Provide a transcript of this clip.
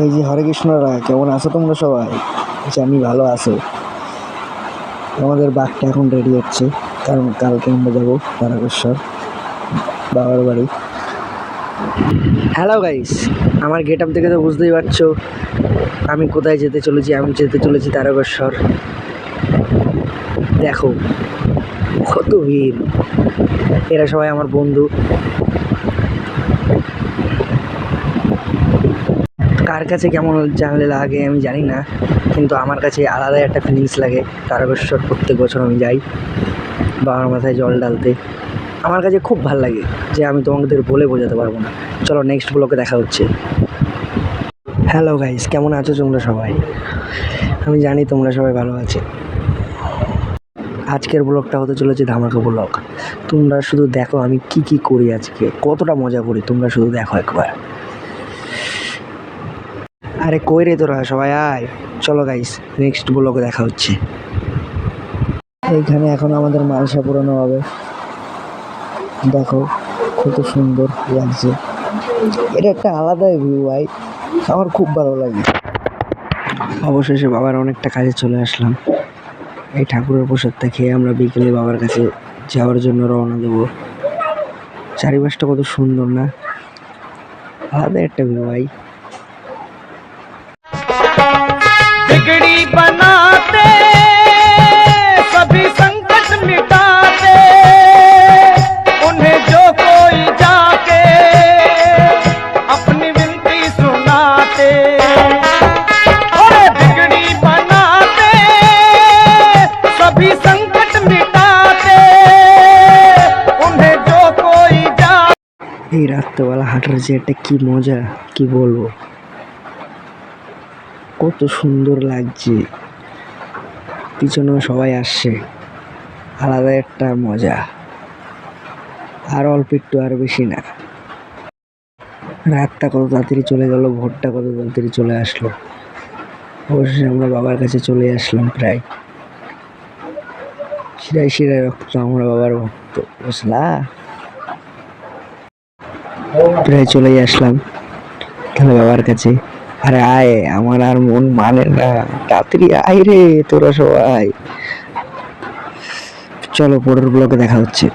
এই যে হরে কৃষ্ণরা, কেমন আছো তোমরা সবাই? যে আমি ভালো আছো। আমাদের বাঘটা এখন রেডি হচ্ছে, কারণ কালকে আমরা যাব তারকেশ্বর, বাবার বাড়ি। হ্যালো গাইস আমার গেট আপ দেখে তো বুঝতেই পারছ, আমি কোথায় যেতে চলেছি? আমি যেতে চলেছি তারকেশ্বর। দেখো, কত ভিড়। এরা সবাই আমার বন্ধু। কার কাছে কেমন জানলে লাগে আমি জানি না, কিন্তু আমার কাছে আলাদা একটা ফিলিংস লাগে। তারকেশ্বর প্রত্যেক বছর আমি যাই, বাবার মাথায় জল ডালতে আমার কাছে খুব ভালো লাগে যে আমি তোমাদের বলে বোঝাতে পারব না। চলো নেক্সট ব্লকে দেখা হচ্ছে। হ্যালো গাইস কেমন আছো তোমরা সবাই? আমি জানি তোমরা সবাই ভালো আছে। আজকের ব্লগটা হতে চলেছে ধামাকা ব্লগ তোমরা শুধু দেখো আমি কি কি করি আজকে, কতটা মজা করি, তোমরা শুধু দেখো একবার। আরে কই রে তোরা? সবাই আয়। চলো গাইস নেক্সট ব্লগে দেখা হচ্ছে। এইখানে এখন আমাদের মালসা পুরানো হবে। দেখো, কত সুন্দর লাগছে। এটা একটা আলাদাই ভিউ ভাই। আমার খুব ভালো লাগে। অবশেষে বাবার অনেকটা কাজে চলে আসলাম। এই ঠাকুরের প্রসাদটা খেয়ে আমরা বিকেলে বাবার কাছে যাওয়ার জন্য রওনা দেবো। চারিপাশটা কত সুন্দর না? আলাদা একটা ভিউ ভাই। बिगड़ी बनाते सभी संकट मिटाते उन्हें जो कोई जाके अपनी विनती सुनाते अरे बिगड़ी बनाते सभी संकट मिटाते उन्हें जो कोई जा এই রাত্রেবেলা হাঁটার যে একটা কি মজা কি বলবো কত সুন্দর লাগছে। পিছনেও সবাই আসছে। আলাদা একটা মজা। আর অল্প একটু আর বেশি না। রাতটা কত তাড়াতাড়ি চলে গেল, ভোরটা কত তাড়াতাড়ি চলে আসলো। অবশেষে আমরা বাবার কাছে চলে আসলাম প্রায়। শিরায় শিরায় রক্ত, আমরা বাবার ভক্ত, বুঝলা? প্রায় চলেই আসলাম। তাহলে বাবার কাছে। আরে আয়, আমার আর মন মানে না। তাড়াতাড়ি আয় রে তোরা সবাই। চলো পরের ব্লগে দেখা হচ্ছে।